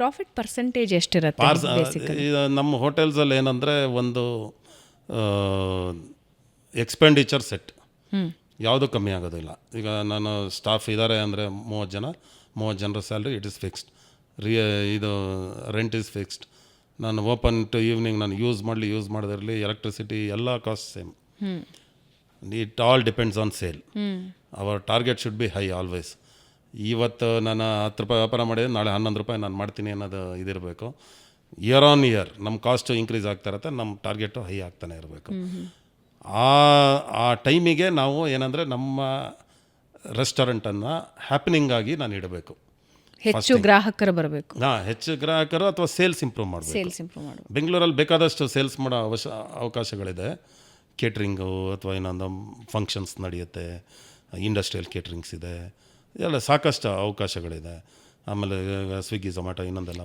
Profit percentage ಎಷ್ಟಿರುತ್ತೆ ನಮ್ಮ ಹೋಟೆಲ್ಸಲ್ಲಿ ಏನಂದರೆ ಒಂದು ಎಕ್ಸ್ಪೆಂಡಿಚರ್ ಸೆಟ್ ಯಾವುದೂ ಕಮ್ಮಿ ಆಗೋದಿಲ್ಲ. ಈಗ ನಾನು ಸ್ಟಾಫ್ ಇದ್ದಾರೆ ಅಂದರೆ ಮೂವತ್ತು ಜನ ಮೂವತ್ತು ಜನರ ಸ್ಯಾಲ್ರಿ ಇಟ್ ಇಸ್ ಫಿಕ್ಸ್ಡ್ ರಿಯ ಇದು ರೆಂಟ್ ಇಸ್ ಫಿಕ್ಸ್ಡ್ ನಾನು ಓಪನ್ ಟು ಈವ್ನಿಂಗ್ ನಾನು ಯೂಸ್ ಮಾಡಲಿ ಯೂಸ್ ಮಾಡದಿರಲಿ ಎಲೆಕ್ಟ್ರಿಸಿಟಿ ಎಲ್ಲ cost same it all depends on sale our target should be high always ಇವತ್ತು ನಾನು ಹತ್ತು ರೂಪಾಯಿ ವ್ಯಾಪಾರ ಮಾಡಿದೆ ನಾಳೆ ಹನ್ನೊಂದು ರೂಪಾಯಿ ನಾನು ಮಾಡ್ತೀನಿ ಅನ್ನೋದು ಇದಿರಬೇಕು. ಇಯರ್ ಆನ್ ಇಯರ್ ನಮ್ಮ ಕಾಸ್ಟು ಇನ್ಕ್ರೀಸ್ ಆಗ್ತಾ ಇರುತ್ತೆ ನಮ್ಮ ಟಾರ್ಗೆಟು ಹೈ ಆಗ್ತಾನೆ ಇರಬೇಕು. ಆ ಆ ಟೈಮಿಗೆ ನಾವು ಏನಂದರೆ ನಮ್ಮ ರೆಸ್ಟೋರೆಂಟನ್ನು ಹ್ಯಾಪನಿಂಗ್ ಆಗಿ ನಾನು ಇಡಬೇಕು. ಹೆಚ್ಚು ಗ್ರಾಹಕರು ಬರಬೇಕು. ಹಾಂ ಹೆಚ್ಚು ಗ್ರಾಹಕರು ಅಥವಾ ಸೇಲ್ಸ್ ಇಂಪ್ರೂವ್ ಮಾಡಬೇಕು. ಸೇಲ್ಸ್ ಇಂಪ್ರೂವ್ ಮಾಡಬೇಕು. ಬೆಂಗಳೂರಲ್ಲಿ ಬೇಕಾದಷ್ಟು ಸೇಲ್ಸ್ ಮಾಡೋ ಅವಶ್ಯ ಅವಕಾಶಗಳಿದೆ. ಕೇಟ್ರಿಂಗು ಅಥವಾ ಇನ್ನೊಂದು ಫಂಕ್ಷನ್ಸ್ ನಡೆಯುತ್ತೆ ಇಂಡಸ್ಟ್ರಿಯಲ್ ಕೇಟ್ರಿಂಗ್ಸ್ ಇದೆ. ಎಲ್ಲ ಸಾಕಷ್ಟು ಅವಕಾಶಗಳಿದೆ. ಆಮೇಲೆ ಸ್ವಿಗ್ಗಿ ಝೊಮ್ಯಾಟೊ ಇನ್ನೊಂದೆಲ್ಲ